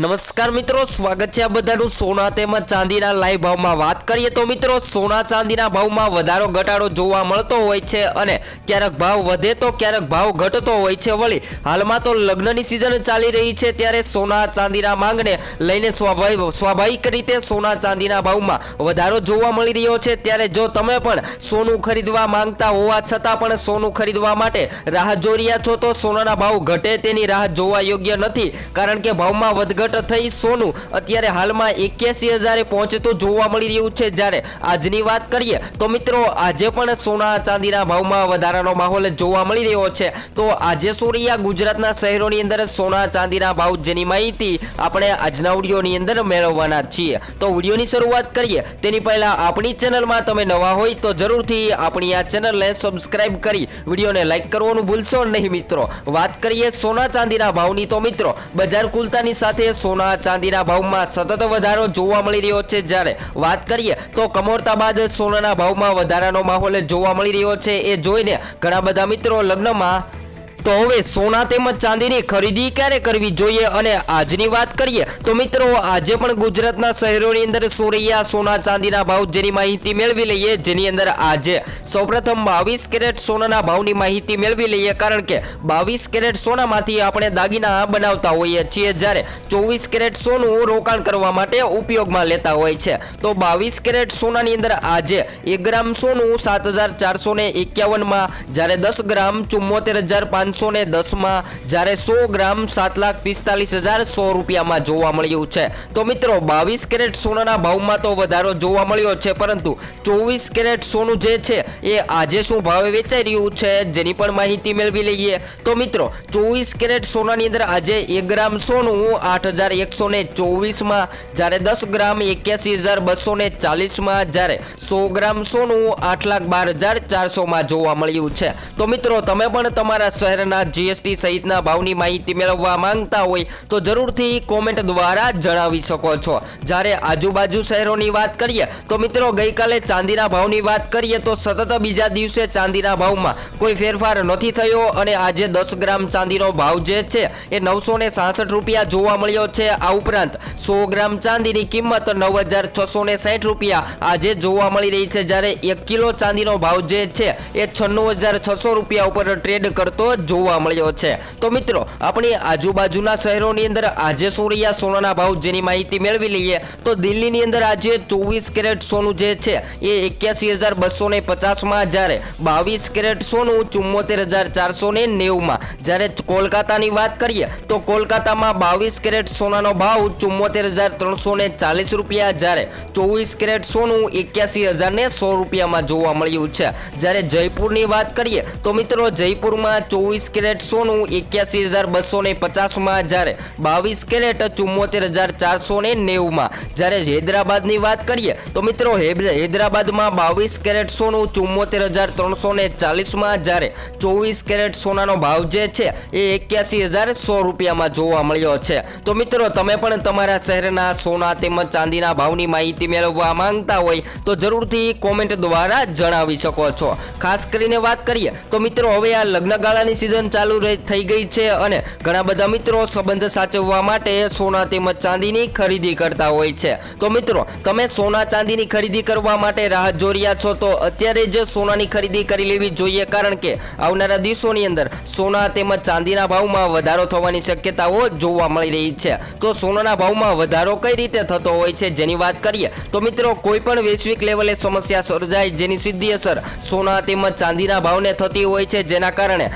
નમસ્કાર મિત્રો, સ્વાગત છે આ બધાનું સોના તેમજ ચાંદીના લાઈવ ભાવમાં. વાત કરીએ તો મિત્રો, સોના ચાંદીના ભાવમાં વધારો ઘટાડો જોવા મળતો હોય છે અને ક્યારેક ભાવ વધે તો ક્યારેક ભાવ ઘટતો હોય છે. વળી, હાલમાં તો લગ્નની સિઝન ચાલી રહી છે ત્યારે સોના ચાંદીના માંગને લઈને સ્વાભાવિક સ્વાભાવિક રીતે સોના ચાંદીના ભાવમાં વધારો જોવા મળી રહ્યો છે. ત્યારે જો તમે પણ સોનું ખરીદવા માંગતા હોવા છતાં પણ સોનું ખરીદવા માટે રાહ જોઈ રહ્યા છો, તો સોનાના ભાવ ઘટે તેની રાહ જોવા યોગ્ય નથી. કારણ કે ભાવમાં વધઘટ થઈ સોનું. અત્યારે હાલમાં એક્યાસી હજારે પહોંચતું જોવા મળી રહ્યું છે. જ્યારે આજની વાત કરીએ તો મિત્રો, આજે પણ સોના ચાંદીના ભાવમાં વધારાનો માહોલ જોવા મળી રહ્યો છે. તો આજે સોરિયા ગુજરાતના શહેરોની અંદર સોના ચાંદીના ભાવ જેની માહિતી આપણે આજના વિડીયોની અંદર મેળવવાના છીએ. તો વિડીયોની શરૂઆત કરીએ. તેની પહેલા આપણી ચેનલમાં તમે નવા હોય તો જરૂરથી આપણી આ ચેનલને સબસ્ક્રાઇબ કરી વિડીયોને લાઇક કરવાનું ભૂલશો નહીં મિત્રો. વાત કરીએ સોના ચાંદીના ભાવની તો મિત્રો, બજાર ખુલતાની સાથે સોના ચાંદીના ભાવમાં સતત વધારો જોવા મળી રહ્યો છે. જ્યારે વાત કરીએ તો કમોરતા બાદ સોનાના ભાવમાં વધારાનો માહોલ જોવા મળી રહ્યો છે. એ જોઈને ઘણા બધા મિત્રો લગ્નમાં તો હવે સોના તેમજ ચાંદીની ખરીદી ક્યારે કરવી જોઈએ અને આજની વાત કરીએ તો મિત્રો, આજે પણ ગુજરાતના શહેરોની અંદર સોરૈયા સોના ચાંદીના ભાવ જેની માહિતી મેળવી લઈએ, જેની અંદર આજે સૌપ્રથમ બાવીસ કેરેટ સોનાના ભાવની માહિતી મેળવી લઈએ, કારણ કે બાવીસ કેરેટ સોનામાંથી આપણે દાગીના બનાવતા હોઈએ છીએ જ્યારે ચોવીસ કેરેટ સોનું રોકાણ કરવા માટે ઉપયોગમાં લેતા હોય છે. તો બાવીસ કેરેટ સોનાની અંદર આજે એક ગ્રામ સોનું સાત હજાર ચારસો ને એકાવનમાં, જ્યારે દસ ગ્રામ ચુમ્મોતેર હજાર પાંચસો ને દસમાં જ્યારે સો ગ્રામ સાત લાખ પિસ્તાલીસ હજાર સો રૂપિયામાં જોવા મળ્યું છે. તો મિત્રો, બાવીસ કેરેટ સોનાના ભાવમાં તો વધારો જોવા મળ્યો છે, પરંતુ ચોવીસ કેરેટ સોનું જે છે એ આજે શું ભાવે વેચાઈ રહ્યું છે જેની પણ માહિતી મેળવી લઈએ. તો મિત્રો, ચોવીસ કેરેટ સોનાની અંદર આજે એક ગ્રામ સોનું આઠ હજાર એકસો ને ચોવીસમાં, જ્યારે દસ ગ્રામ એક્યાસી હજાર બસો ને ચાલીસમાં, જ્યારે સો ગ્રામ સોનું આઠ લાખ બાર હજાર ચારસોમાં જોવા મળ્યું છે. તો મિત્રો, તમે પણ તમારા શહેરના જીએસટી સહિતના ભાવની માહિતી મેળવવા માંગતા હોય તો જરૂરથી કોમેન્ટ દ્વારા જણાવી શકો છો. જ્યારે આજુબાજુ શહેરોની વાત કરીએ તો મિત્રો ગઈકાલે ચાંદીના ભાવની વાત કરીએ તો સતત બીજા દિવસે ચાંદીના ભાવમાં કોઈ ફેરફાર નથી થયો અને આજે દસ ગ્રામ ચાંદીનો ભાવ જે છે એ નવસો ને સાસઠ રૂપિયા જોવા મળ્યો છે. આ ઉપરાંત સો ગ્રામ ચાંદીની કિંમત નવ હજાર છસો ને સાઠ રૂપિયા આજે જોવા મળી રહી છે. જ્યારે એક કિલો ચાંદીનો ભાવ જે છે એ છન્નું હજાર છસો રૂપિયા ઉપર ટ્રેડ કરતો જોવા મળ્યો છે. તો મિત્રો, આપણી આજુબાજુના શહેરોની અંદર આજે શું રહ્યા સોનાના ભાવ જેની માહિતી મેળવી લઈએ, તો દિલ્હીની અંદર આજે ચોવીસ કેરેટ સોનું જે છે, એ એક્યાસી હજાર બસો ને પચાસમાં જ્યારે બાવીસ કેરેટ સોનું ચુમ્મોતેર હજાર ચારસો ને નેવુંમાં. જ્યારે કોલકાતાની વાત કરીએ, તો કોલકાતામાં બાવીસ કેરેટ સોનાનો ભાવ ચુમ્મોતેર હજાર ત્રણસો ને ચાલીસ રૂપિયા, જ્યારે ચોવીસ કેરેટ સોનું એક્યાસી હજાર ને સો રૂપિયામાં જોવા મળ્યું છે. જ્યારે જયપુરની વાત કરીએ, તો મિત્રો, જયપુરમાં ચોવીસ કેરેટ સોનું એક્યાસી હજાર બસો ને પચાસમાં જ્યારે બાવીસ કેરેટ ચુમ્મોતેર હજાર ચારસો ને નેવુંમાં. જ્યારે હૈદરાબાદની વાત કરીએ તો મિત્રો હૈદરાબાદમાં બાવીસ કેરેટ સોનું ચુમ્મોતેર હજાર ત્રણસો ને ચાલીસમાં જ્યારે ચોવીસ કેરેટ સોનાનો ભાવ જે છે એ એક્યાસી હજાર સો રૂપિયામાં જોવા મળ્યો છે. તો મિત્રો તમે પણ તમારા શહેરના સોના તેમજ ચાંદીના ભાવની માહિતી મેળવવા માંગતા હોય તો જરૂરથી કોમેન્ટ દ્વારા જણાવી શકો છો. ખાસ કરીને વાત કરીએ તો મિત્રો હવે આ લગ્નગાળાની સિઝન ચાલુ થઈ ગઈ છે અને ઘણા બધા મિત્રો સંબંધ સાચવવા માટે સોના તેમજ ચાંદીની ખરીદી કરતા હોય છે. તો મિત્રો, તમે સોના ચાંદીની ખરીદી કરવા માટે રાહ જોઈ રહ્યા છો, તો અત્યારે જ સોનાની ખરીદી કરી લેવી જોઈએ, કારણ કે આવનારા દિવસોની અંદર સોના તેમજ ચાંદીના ભાવમાં વધારો થવાની શક્યતાઓ જોવા મળી રહી છે. તો સોનાના ભાવમાં વધારો કઈ રીતે થતો હોય છે, જેની વાત કરીએ, તો મિત્રો, કોઈ પણ વૈશ્વિક લેવલે સમસ્યા સર્જાય, જેની સીધી અસર સોના તેમજ ચાંદીના ભાવને થતી હોય છે, જેના કારણે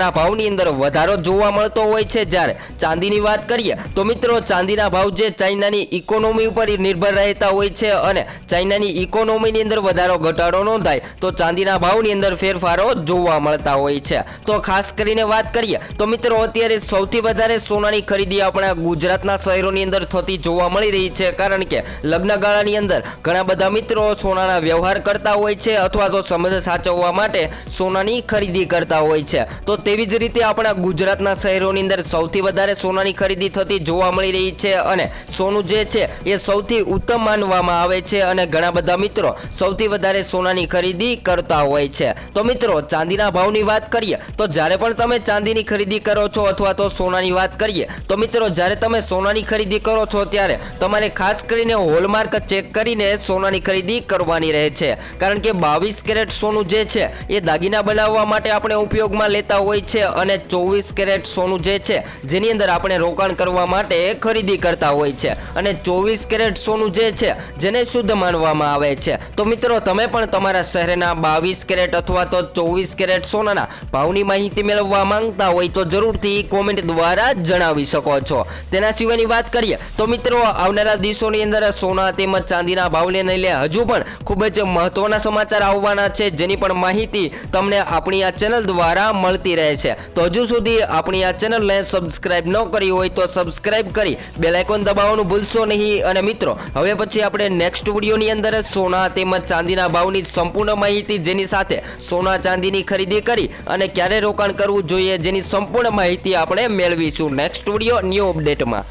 સોનાના ભાવની અંદર વધારો જોવા મળતો હોય છે. જ્યારે ચાંદીની વાત કરીએ, તો મિત્રો ચાંદીના ભાવ જે ચાઇનાની ઇકોનોમી ઉપર નિર્ભર રહેતા હોય છે અને ચાઇનાની ઇકોનોમીની અંદર વધારો ઘટાડો નોંધાય, તો ચાંદીના ભાવની અંદર ફેરફારો જોવા મળતા હોય છે. તો ખાસ કરીને વાત કરીએ, તો મિત્રો અત્યારે સૌથી વધારે સોનાની ખરીદી આપણા ગુજરાતના શહેરોની અંદર થતી જોવા મળી રહી છે. કારણ કે લગ્નગાળાની અંદર ઘણા બધા મિત્રો સોનાના વ્યવહાર કરતા હોય છે અથવા તો સંબંધ સાચવવા માટે સોનાની ખરીદી કરતા હોય છે. તો તેવી જ રીતે આપણા ગુજરાતના શહેરોની અંદર સૌથી વધારે સોનાની ખરીદી થતી જોવા મળી રહી છે અને સોનું જે છે એ સૌથી ઉત્તમ માનવામાં આવે છે અને ઘણા બધા મિત્રો સૌથી વધારે સોનાની ખરીદી કરતા હોય છે. તો મિત્રો, ચાંદીના ભાવની વાત કરીએ, તો જ્યારે પણ તમે ચાંદીની ખરીદી કરો છો અથવા તો સોનાની વાત કરીએ, તો મિત્રો, જ્યારે તમે સોનાની ખરીદી કરો છો ત્યારે તમારે ખાસ કરીને હોલમાર્ક ચેક કરીને સોનાની ખરીદી કરવાની રહે છે. કારણ કે બાવીસ કેરેટ સોનું જે છે એ દાગીના બનાવવા માટે આપણે ઉપયોગમાં લેતા હોય છે અને ચોવીસ કેરેટ સોનું જે છે, જેની અંદર આપણે રોકાણ કરવા માટે ખરીદી કરતા હોય છે. અને ચોવીસ કેરેટ સોનું જે છે, જેને શુદ્ધ માનવામાં આવે છે. તો મિત્રો, તમે પણ તમારા શહેરના બાવીસ કેરેટ અથવા તો ચોવીસ કેરેટ સોનાના ભાવની માહિતી મેળવવા માંગતા હોય તો જરૂરથી કોમેન્ટ દ્વારા જણાવી શકો છો. તેના સિવાયની વાત કરીએ, તો મિત્રો, આવનારા દિવસોની અંદર સોના તેમજ ચાંદીના ભાવને લઈને હજુ પણ ખૂબ જ મહત્વના સમાચાર આવવાના છે. જેની પણ માહિતી તમને આપણી આ ચેનલ દ્વારા મળતી રહે છે. તો હજુ સુધી આપણી આ ચેનલને સબસ્ક્રાઇબ ન કરી હોય તો સબસ્ક્રાઇબ કરી બેલ આઇકોન દબાવવાનું ભૂલશો નહીં. અને મિત્રો, હવે પછી આપણે નેક્સ્ટ વિડીયોની અંદર સોના તેમજ ચાંદીના ભાવની સંપૂર્ણ માહિતી જેની સાથે સોના ચાંદીની ખરીદી કરી અને ક્યારે રોકાણ કરવું જોઈએ જેની સંપૂર્ણ માહિતી આપણે મેળવીશું. Next video new અપડેટમાં